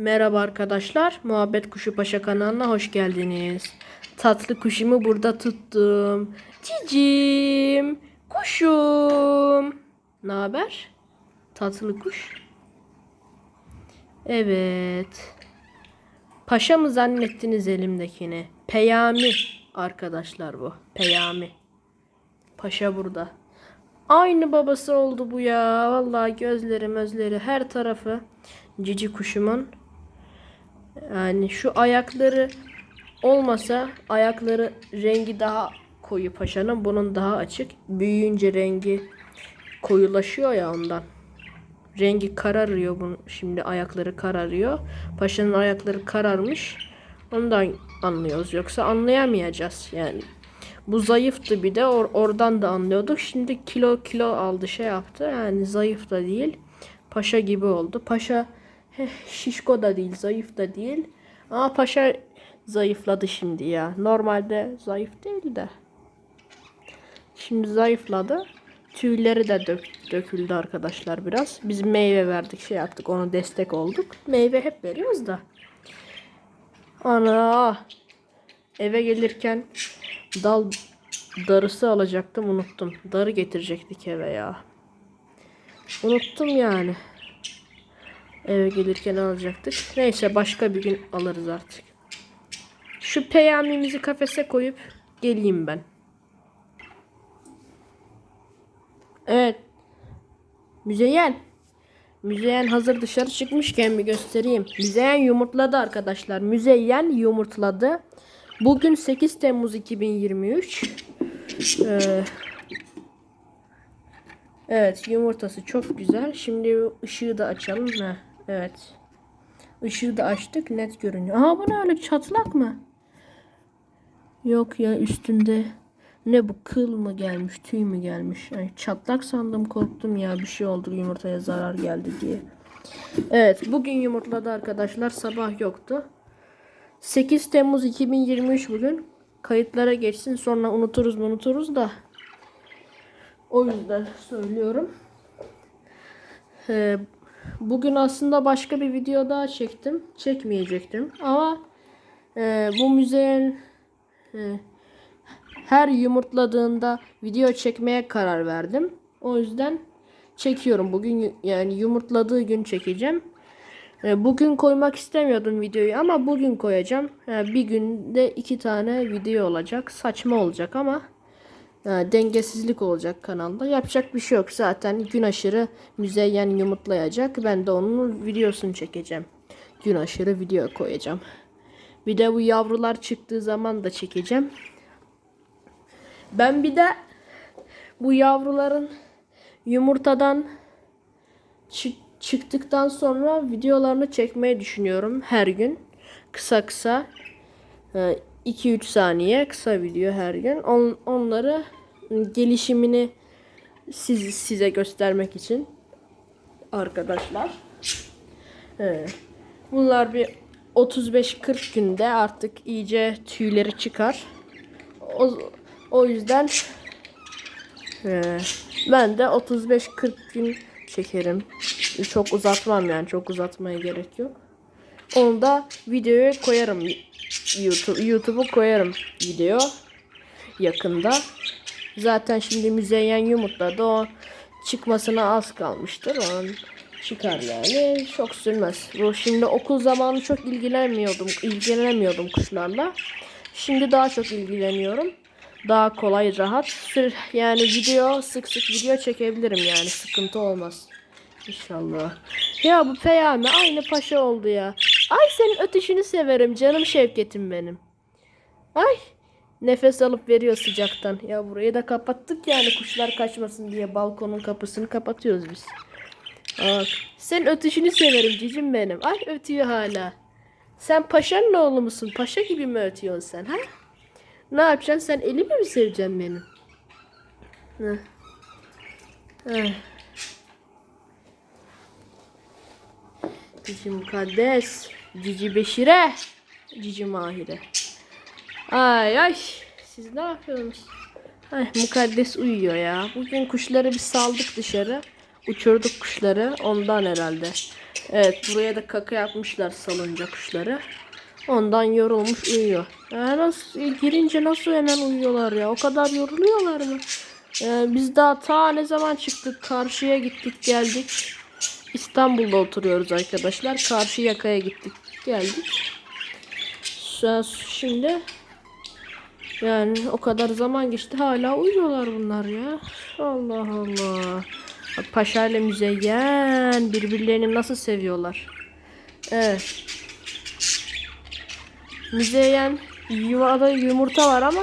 Merhaba arkadaşlar. Muhabbet Kuşu Paşa kanalına hoş geldiniz. Tatlı kuşumu burada tuttum. Cicim, kuşum. Ne haber? Tatlı kuş. Evet. Paşa mı zannettiniz elimdekini? Peyami arkadaşlar bu. Peyami. Paşa burada. Aynı babası oldu bu ya. Vallahi gözleri gözleri her tarafı cici kuşumun. Yani şu ayakları olmasa ayakları rengi daha koyu paşanın. Bunun daha açık. Büyüyünce rengi koyulaşıyor ya ondan. Rengi kararıyor bunun. Şimdi ayakları kararıyor. Paşanın ayakları kararmış. Ondan anlıyoruz. Yoksa anlayamayacağız yani. Bu zayıftı bir de or- oradan da anlıyorduk. Şimdi kilo kilo aldı şey yaptı. Yani zayıf da değil. Paşa gibi oldu. Paşa şişko da değil, zayıf da değil. Ama paşa zayıfladı şimdi ya. Normalde zayıf değil de. Şimdi zayıfladı. Tüyleri de dök- döküldü arkadaşlar biraz. Biz meyve verdik şey yaptık ona destek olduk. Meyve hep veriyoruz da. Ana eve gelirken dal darısı alacaktım unuttum. Darı getirecektik eve ya. Unuttum yani. Eve gelirken alacaktık. Neyse başka bir gün alırız artık. Şu peyamimizi kafese koyup geleyim ben. Evet. Müzeyyen. Müzeyyen hazır dışarı çıkmışken bir göstereyim. Müzeyyen yumurtladı arkadaşlar. Müzeyyen yumurtladı. Bugün 8 Temmuz 2023. Ee, evet yumurtası çok güzel. Şimdi ışığı da açalım. Heh, evet. Işığı da açtık net görünüyor. Aha bu ne öyle çatlak mı? Yok ya üstünde ne bu kıl mı gelmiş tüy mü gelmiş? Ay, çatlak sandım korktum ya bir şey oldu yumurtaya zarar geldi diye. Evet bugün yumurtladı arkadaşlar sabah yoktu. 8 Temmuz 2023 bugün. Kayıtlara geçsin sonra unuturuz unuturuz da. O yüzden söylüyorum. Ee, bugün aslında başka bir video daha çektim. Çekmeyecektim ama e, bu müzeyin e, her yumurtladığında video çekmeye karar verdim. O yüzden çekiyorum. Bugün yani yumurtladığı gün çekeceğim. E, Bugün koymak istemiyordum videoyu ama bugün koyacağım. E, Bir günde iki tane video olacak. Saçma olacak ama dengesizlik olacak kanalda. Yapacak bir şey yok. Zaten gün aşırı müzeyyen yumurtlayacak. Ben de onun videosunu çekeceğim. Gün aşırı video koyacağım. Bir de bu yavrular çıktığı zaman da çekeceğim. Ben bir de bu yavruların yumurtadan çı- çıktıktan sonra videolarını çekmeyi düşünüyorum her gün. Kısa kısa 2-3 saniye kısa video her gün. On, onları gelişimini siz, size göstermek için arkadaşlar. Evet. Bunlar bir 35-40 günde artık iyice tüyleri çıkar. O, o yüzden ee, ben de 35-40 gün çekerim. Çok uzatmam yani çok uzatmaya gerek yok. Onu da videoya koyarım. YouTube YouTube'a koyarım video yakında. Zaten şimdi müzeyyen yumurtladı o çıkmasına az kalmıştır. Onun çıkar yani. Çok sürmez. Bu şimdi okul zamanı çok ilgilenmiyordum. ilgilenemiyordum kuşlarla. Şimdi daha çok ilgileniyorum. Daha kolay, rahat. Yani video sık sık video çekebilirim yani. Sıkıntı olmaz. İnşallah. Ya bu Peyami aynı paşa oldu ya. Ay senin ötüşünü severim canım Şevket'im benim. Ay nefes alıp veriyor sıcaktan. Ya burayı da kapattık yani kuşlar kaçmasın diye balkonun kapısını kapatıyoruz biz. Bak sen ötüşünü severim cicim benim. Ay ötüyor hala. Sen paşanın oğlu musun? Paşa gibi mi ötüyorsun sen ha? Ne yapacaksın sen elimi mi seveceksin benim? Heh. Heh. Cici Mukaddes. Cici Beşire. Cici Mahire. Ay ay. Siz ne yapıyorsunuz? Ay Mukaddes uyuyor ya. Bugün kuşları bir saldık dışarı. Uçurduk kuşları. Ondan herhalde. Evet buraya da kaka yapmışlar salınca kuşları. Ondan yorulmuş uyuyor. Ya nasıl girince nasıl hemen uyuyorlar ya? O kadar yoruluyorlar mı? Ee, biz daha ta ne zaman çıktık? Karşıya gittik geldik. İstanbul'da oturuyoruz arkadaşlar. Karşı yakaya gittik geldik. Şimdi yani o kadar zaman geçti hala uyuyorlar bunlar ya. Allah Allah. Paşa ile Müzeyyen birbirlerini nasıl seviyorlar. Evet. Müzeyyen yuvada yumurta var ama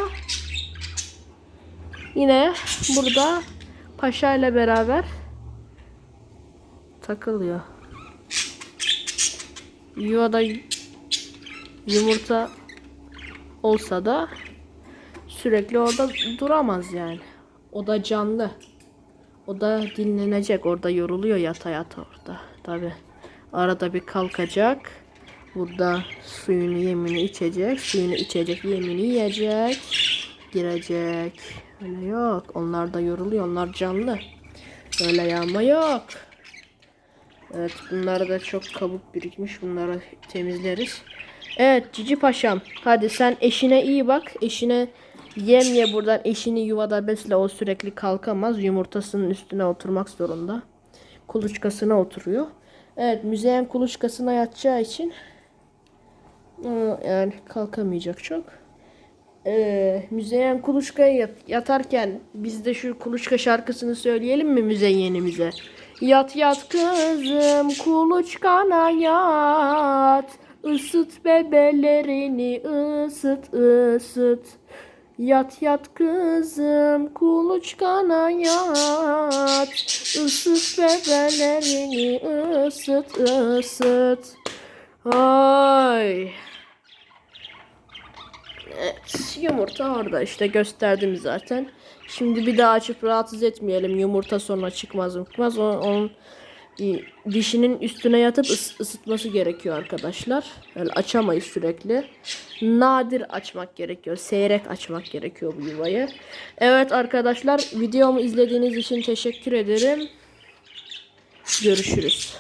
yine burada Paşa ile beraber takılıyor. Yuvada yumurta olsa da sürekli orada duramaz yani. O da canlı. O da dinlenecek. Orada yoruluyor yata yata orada. Tabi. Arada bir kalkacak. Burada suyunu yemini içecek. Suyunu içecek yemini yiyecek. Girecek. Öyle yok. Onlar da yoruluyor. Onlar canlı. Öyle yağma yok. Evet bunlar da çok kabuk birikmiş. Bunları temizleriz. Evet Cici Paşam. Hadi sen eşine iyi bak. Eşine yem ye buradan. Eşini yuvada besle. O sürekli kalkamaz. Yumurtasının üstüne oturmak zorunda. Kuluçkasına oturuyor. Evet müzeyen kuluçkasına yatacağı için yani kalkamayacak çok. Ee, müzeyen kuluçkaya yat- yatarken biz de şu kuluçka şarkısını söyleyelim mi müzeyyenimize? Yat yat kızım kuluçkana yat. Isıt bebelerini ısıt ısıt. Yat yat kızım kuluçkana yat. Isıt bebelerini ısıt ısıt. Ay. Evet, yumurta orada işte gösterdim zaten. Şimdi bir daha açıp rahatsız etmeyelim. Yumurta sonra çıkmaz çıkmaz. Onun e, dişinin üstüne yatıp ıs- ısıtması gerekiyor arkadaşlar. Yani açamayız sürekli. Nadir açmak gerekiyor. Seyrek açmak gerekiyor bu yuvayı. Evet arkadaşlar videomu izlediğiniz için teşekkür ederim. Görüşürüz.